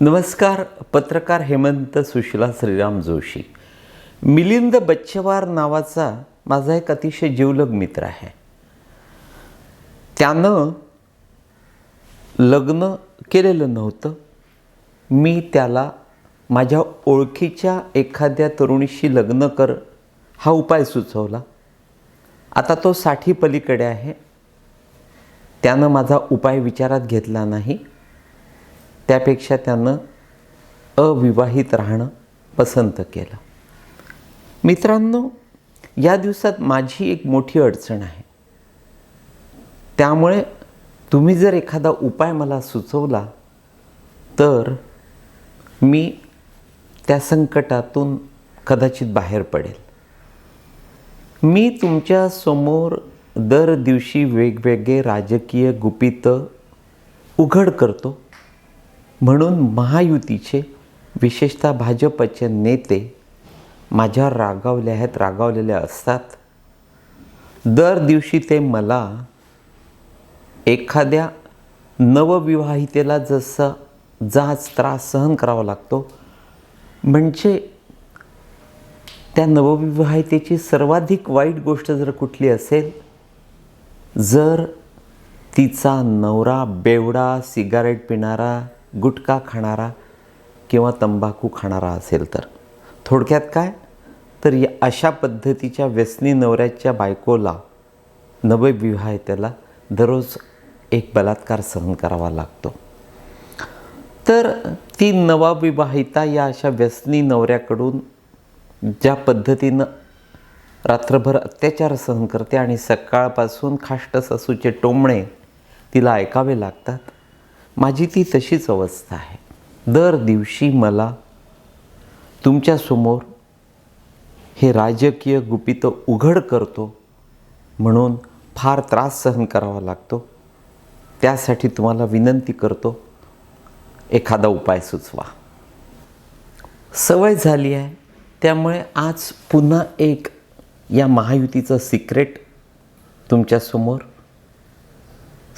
नमस्कार पत्रकार हेमंत सुशिला श्रीराम जोशी. मिलिंद बच्चवार नावाचा माझा एक अतिशय जीवलग मित्र आहे. त्यानं लग्न केलेलं नव्हतं. मी त्याला माझ्या ओळखीच्या एखाद्या तरुणीशी लग्न कर हा उपाय सुचवला. आता तो साठी पलीकडे आहे. त्यानं माझा उपाय विचारात घेतला नाही. त्यापेक्षा त्यानं अविवाहित राहणं पसंत केलं. मित्रांनो या दिवसात माझी एक मोठी अडचण आहे. त्यामुळे तुम्ही जर एखादा उपाय मला सुचवला तर मी त्या संकटातून कदाचित बाहेर पडेल. मी तुमच्यासमोर दर दिवशी वेगवेगळे राजकीय गुपितं उघड करतो. म्हणून महायुतीचे विशेषतः भाजपचे नेते माझ्यावर रागावले आहेत रागावलेले असतात. दर दिवशी ते मला एखाद्या नवविवाहितेला जसं जाच त्रास सहन करावा लागतो म्हणजे त्या नवविवाहितेची सर्वाधिक वाईट गोष्ट जर कुठली असेल जर तिचा नवरा बेवडा सिगारेट पिणारा गुटखा खाणारा किंवा तंबाखू खाणारा असेल तर. थोडक्यात काय? तर या अशा पद्धतीच्या व्यसनी नवऱ्याच्या बायकोला नवविवाहितेला दररोज एक बलात्कार सहन करावा लागतो. तर ती नवविवाहिता या अशा व्यसनी नवऱ्याकडून ज्या पद्धतीनं रात्रभर अत्याचार सहन करते आणि सकाळपासून खाष्ट सासूचे टोमणे तिला ऐकावे लागतात माझी ती तशीच अवस्था आहे. दर दिवशी मला तुमच्यासमोर हे राजकीय गुपितं उघड करतो म्हणून फार त्रास सहन करावा लागतो. त्यासाठी तुम्हाला विनंती करतो एखादा उपाय सुचवा. सवय झाली आहे त्यामुळे आज पुन्हा एक या महायुतीचं सिक्रेट तुमच्यासमोर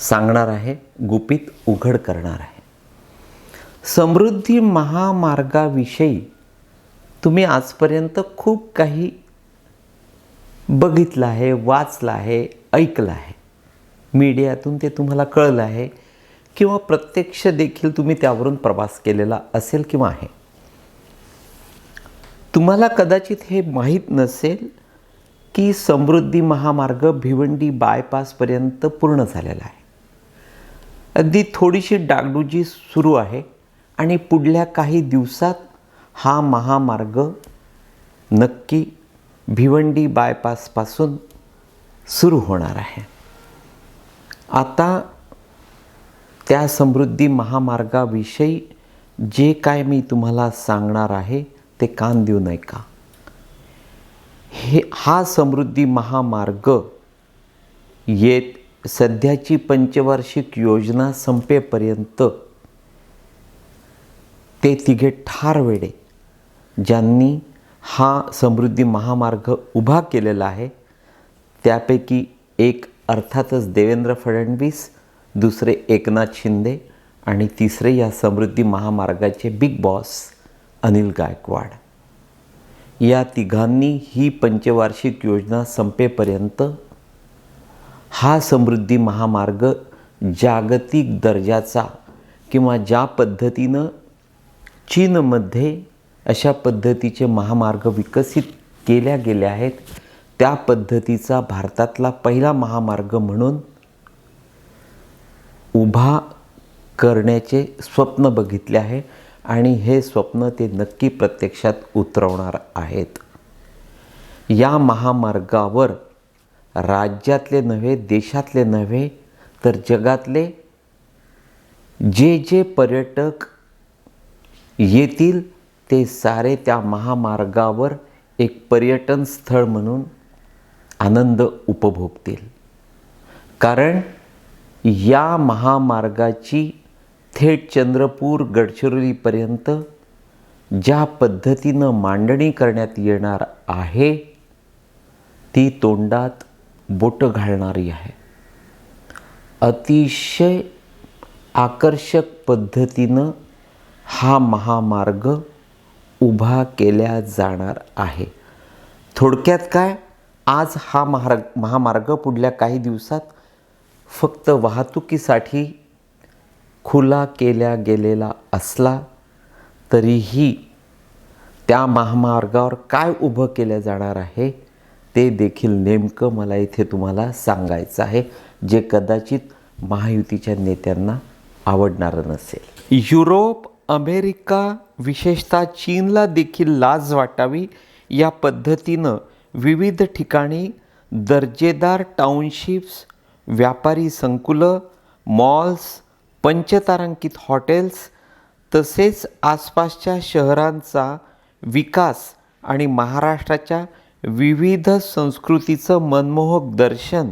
सांगणार आहे गुपित उघड करणार आहे. समृद्धी महामार्गाविषयी तुम्ही आजपर्यंत खूप काही बघितलं आहे वाचलं आहे ऐकलं आहे. मीडियातून ते तुम्हाला कळलं आहे किंवा प्रत्यक्ष देखील तुम्ही त्यावरून प्रवास केलेला असेल किंवा आहे. तुम्हाला कदाचित हे माहीत नसेल की समृद्धी महामार्ग भिवंडी बायपासपर्यंत पूर्ण झालेला आहे. अगदी थोडीशी डागडुजी सुरू आहे आणि पुढल्या काही दिवसात हा महामार्ग नक्की भिवंडी बायपासपासून सुरू होणार आहे. आता त्या समृद्धी महामार्गाविषयी जे काय मी तुम्हाला सांगणार आहे ते कान देऊ नये का हे हा समृद्धी महामार्ग येत सध्याची पंचवार्षिक योजना संपेपर्यंत ते तिघे ठार वेडे ज्यांनी हा समृद्धी महामार्ग उभा केलेला आहे त्यापैकी एक अर्थातच देवेंद्र फडणवीस दुसरे एकनाथ शिंदे आणि तिसरे या समृद्धी महामार्गाचे बिग बॉस अनिल गायकवाड. या तिघांनी ही पंचवार्षिक योजना संपेपर्यंत हा समृद्धी महामार्ग जागतिक दर्जाचा किंवा ज्या पद्धतीनं चीनमध्ये अशा पद्धतीचे महामार्ग विकसित केल्या गेले आहेत त्या पद्धतीचा भारतातला पहिला महामार्ग म्हणून उभा करण्याचे स्वप्न बघितले आहे आणि हे स्वप्न ते नक्की प्रत्यक्षात उतरवणार आहेत. या महामार्गावर राज्यातले नव्हे देशातले नव्हे तर जगातले जे जे पर्यटक येतील ते सारे त्या महामार्गावर एक पर्यटन स्थळ म्हणून आनंद उपभोगतील. कारण या महामार्गाची थेट चंद्रपूर गडचिरोलीपर्यंत ज्या पद्धतीनं मांडणी करण्यात येणार आहे ती तोंडात बोटं घालणारी आहे. अतिशय आकर्षक पद्धतीनं हा महामार्ग उभा केल्या जाणार आहे. थोडक्यात काय? आज हा महार्ग महामार्ग पुढल्या काही दिवसात फक्त वाहतुकीसाठी खुला केल्या गेलेला असला तरीही त्या महामार्गावर काय उभं केलं जाणार आहे? ते देखील नेमकं मला इथे तुम्हाला सांगायचं आहे जे कदाचित महायुतीच्या नेत्यांना आवडणारं नसेल. युरोप अमेरिका विशेषतः चीनला देखील लाज वाटावी या पद्धतीनं विविध ठिकाणी दर्जेदार टाउनशिप्स व्यापारी संकुलं मॉल्स पंचतारांकित हॉटेल्स तसेच आसपासच्या शहरांचा विकास आणि महाराष्ट्राच्या विविध संस्कृतीचं मनमोहक दर्शन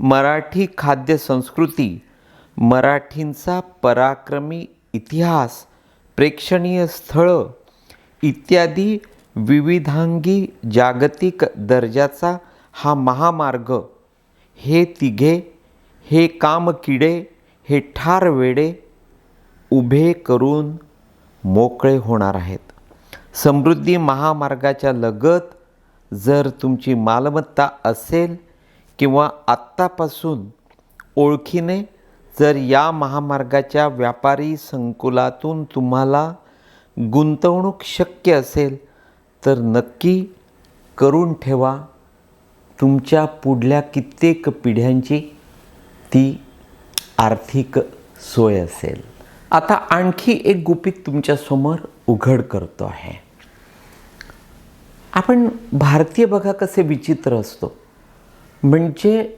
मराठी खाद्य संस्कृती मराठींचा पराक्रमी इतिहास प्रेक्षणीय स्थळं इत्यादी विविधांगी जागतिक दर्जाचा हा महामार्ग. हे तिघे हे कामकिडे हे ठार वेडे उभे करून मोकळे होणार आहेत. समृद्धी महामार्गाच्या लगत जर तुमची मालमत्ता असेल किंवा आत्तापासून ओळखीने जर या महामार्गाच्या व्यापारी संकुलातून तुम्हाला गुंतवणूक शक्य असेल तर नक्की करून ठेवा. तुमच्या पुढल्या कित्येक पिढ्यांची ती आर्थिक सोय असेल. आता आणखी एक गुपित तुमच्यासमोर उघड करतो आहे. आपण भारतीय बघा कसे विचित्र असतो. म्हणजे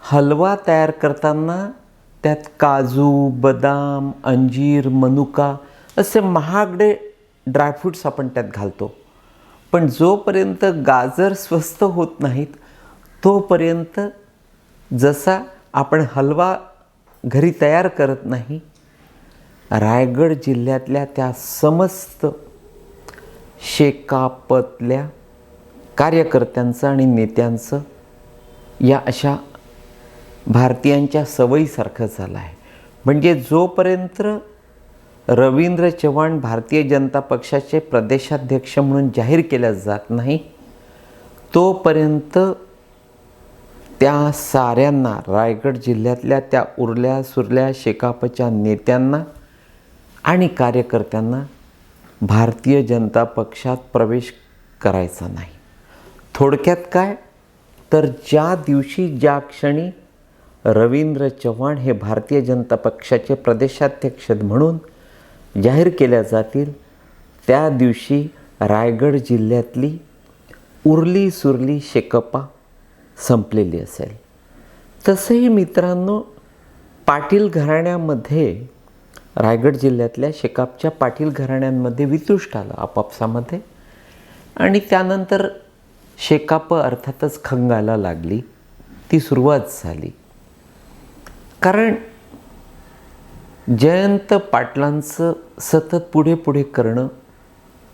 हलवा तयार करताना त्यात काजू बदाम अंजीर मनुका असे महागडे ड्रायफ्रूट्स आपण त्यात घालतो. पण जोपर्यंत गाजर स्वस्त होत नाहीत तोपर्यंत जसा आपण हलवा घरी तयार करत नाही रायगड जिल्ह्यातल्या त्या समस्त शेकापतल्या कार्यकर्त्यांचं आणि नेत्यांचं या अशा भारतीयांच्या सवयीसारखं झालं आहे. म्हणजे जोपर्यंत रवींद्र चव्हाण भारतीय जनता पक्षाचे प्रदेशाध्यक्ष म्हणून जाहीर केल्या जात नाही तोपर्यंत त्या साऱ्यांना रायगड जिल्ह्यातल्या त्या उरल्या सुरल्या शेकापच्या नेत्यांना आणि कार्यकर्त्यांना भारतीय जनता पक्षात प्रवेश करायचा नाही. थोडक्यात काय? तर ज्या दिवशी ज्या क्षणी रवींद्र चव्हाण हे भारतीय जनता पक्षाचे प्रदेशाध्यक्ष म्हणून जाहीर केल्या जातील त्या दिवशी रायगड जिल्ह्यातली उरली सुरली शेकपा संपलेली असेल. तसंही मित्रांनो पाटील घराण्यामध्ये रायगड जिल्ह्यातल्या शेकापच्या पाटील घराण्यांमध्ये वितुष्ट आलं आपापसामध्ये. आणि त्यानंतर शेकाप अर्थातच खंगायला लागली. ती सुरुवात झाली. कारण जयंत पाटलांचं सतत पुढे पुढे करणं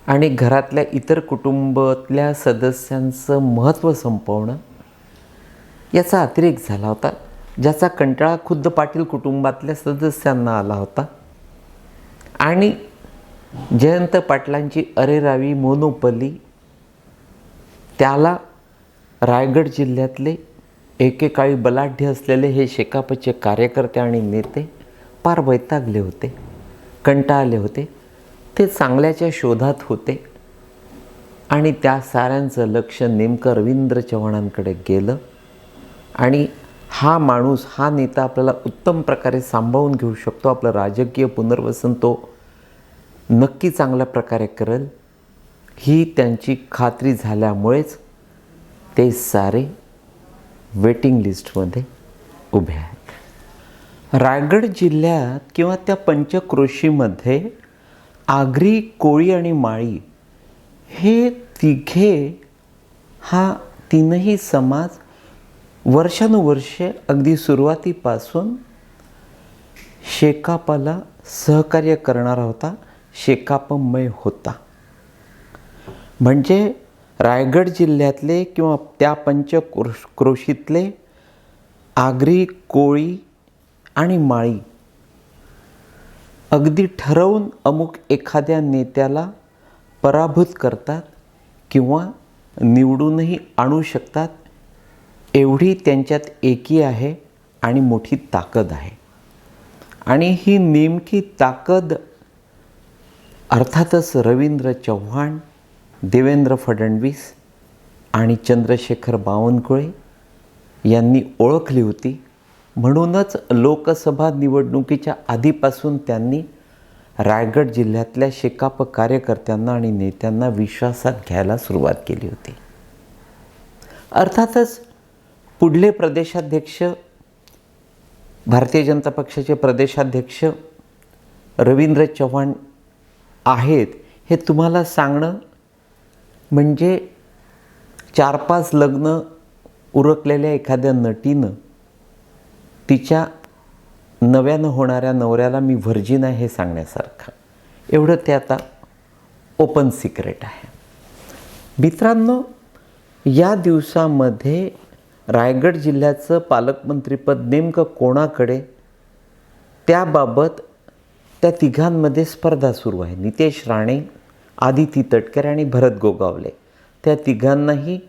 आणि घरातल्या इतर कुटुंबातल्या सदस्यांचं महत्त्व संपवणं याचा अतिरेक झाला होता. ज्याचा कंटाळा खुद्द पाटील कुटुंबातल्या सदस्यांना आला होता. आणि जयंत पाटलांची अरेरावी मोनोपली त्याला रायगड जिल्ह्यातले एकेकाळी बलाढ्य असलेले हे शेकापचे कार्यकर्ते आणि नेते पार वैतागले होते कंटाळले होते. ते चांगल्याच्या शोधात होते. आणि त्या साऱ्यांचं लक्ष नेमकं रवींद्र चव्हाणांकडे गेलं आणि हा माणूस हा नेता आपल्याला उत्तम प्रकारे सांभाळून घेऊ शकतो. आपलं राजकीय पुनर्वसन तो नक्की चांगल्या प्रकारे करेल. ही त्यांची खात्री झाल्यामुळेच ते सारे वेटिंग लिस्टमध्ये उभे आहेत. रायगड जिल्ह्यात किंवा त्या पंचक्रोशीमध्ये आगरी कोळी आणि माळी हे तिघे हा तीनही समाज वर्षानुवर्षे अगदी सुरुवातीपासून शेकापाला सहकार्य करणारा होता शेकापमय होता. म्हणजे रायगड जिल्ह्यातले किंवा त्या पंचक्रोश क्रोशीतले आगरी कोळी आणि माळी अगदी ठरवून अमुक एखाद्या नेत्याला पराभूत करतात किंवा निवडूनही आणू शकतात एवढी त्यांच्यात एकी आहे आणि मोठी ताकद आहे. आणि ही नेमकी ताकद अर्थातच रवींद्र चव्हाण देवेंद्र फडणवीस आणि चंद्रशेखर बावनकुळे यांनी ओळखली होती. म्हणूनच लोकसभा निवडणुकीच्या आधीपासून त्यांनी रायगड जिल्ह्यातल्या शेकाप कार्यकर्त्यांना आणि नेत्यांना विश्वासात घ्यायला सुरुवात केली होती. अर्थातच पुढले प्रदेशाध्यक्ष भारतीय जनता पक्षाचे प्रदेशाध्यक्ष रवींद्र चव्हाण आहेत हे तुम्हाला सांगणं म्हणजे चार पाच लग्न उरकलेल्या एखाद्या नटीनं तिच्या नव्यानं होणाऱ्या नवऱ्याला मी व्हर्जिन आहे हे सांगण्यासारखं. एवढं ते आता ओपन सिक्रेट आहे. मित्रांनो या दिवसामध्ये रायगड जिल्ह्याचं पालकमंत्रीपद नेमकं कोणाकडे? त्याबाबत त्या तिघांमध्ये स्पर्धा सुरू आहे. नितेश राणे आदिती तटकरे आणि भरत गोगावले. त्या तिघांनाही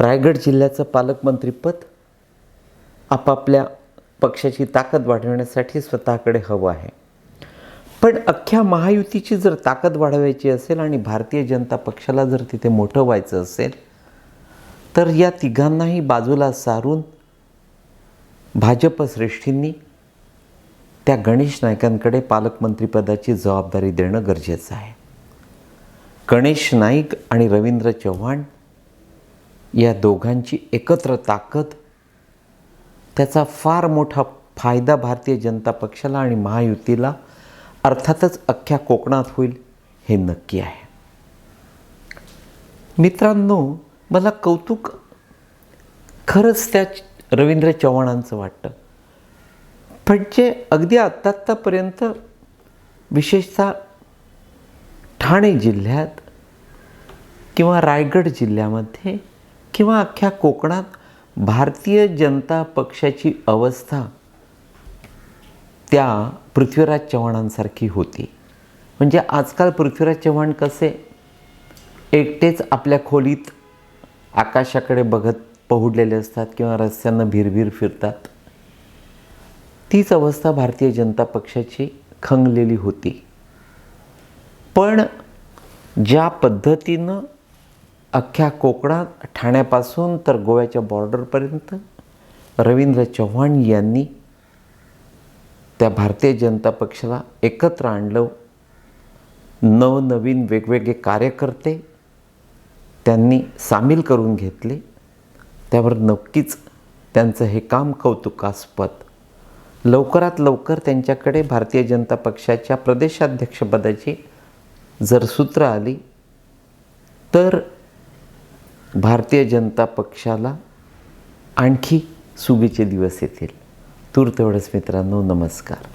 रायगड जिल्ह्याचं पालकमंत्रीपद आपापल्या पक्षाची ताकद वाढवण्यासाठी स्वतःकडे हवं आहे. पण अख्ख्या महायुतीची जर ताकद वाढवायची असेल आणि भारतीय जनता पक्षाला जर तिथे मोठं व्हायचं असेल तर या तिघांनाही बाजूला सारून भाजप श्रेष्ठींनी त्या गणेश नाईकांकडे पालकमंत्रीपदाची जबाबदारी देणं गरजेचं आहे. गणेश नाईक आणि रवींद्र चव्हाण या दोघांची एकत्र ताकद त्याचा फार मोठा फायदा भारतीय जनता पक्षाला आणि महायुतीला अर्थातच अख्ख्या कोकणात होईल हे नक्की आहे. मित्रांनो मला कौतुक खरंच त्या रवींद्र चव्हाणांचं वाटतं. पण जे अगदी आत्ता आत्तापर्यंत विशेषतः ठाणे जिल्ह्यात किंवा रायगड जिल्ह्यामध्ये किंवा अख्ख्या कोकणात भारतीय जनता पक्षाची अवस्था त्या पृथ्वीराज चव्हाणांसारखी होती. म्हणजे आजकाल पृथ्वीराज चव्हाण कसे एकटेच आपल्या खोलीत आकाशाकडे बघत पहुडलेले असतात किंवा रस्त्यांना भिरभिर फिरतात. तीच अवस्था भारतीय जनता पक्षाची खंगलेली होती. पण ज्या पद्धतीनं अख्ख्या कोकणात ठाण्यापासून तर गोव्याच्या बॉर्डरपर्यंत रवींद्र चव्हाण यांनी त्या भारतीय जनता पक्षाला एकत्र आणलं. नवनवीन वेगवेगळे कार्यकर्ते त्यांनी सामील करून घेतले. त्यावर नक्कीच त्यांचं हे काम कौतुकास्पद. लवकरात लवकर त्यांच्याकडे भारतीय जनता पक्षाच्या प्रदेशाध्यक्षपदाची जर सूत्र आली तर भारतीय जनता पक्षाला आणखी सुगीचे दिवस येतील. तूर तेवढंच मित्रांनो नमस्कार.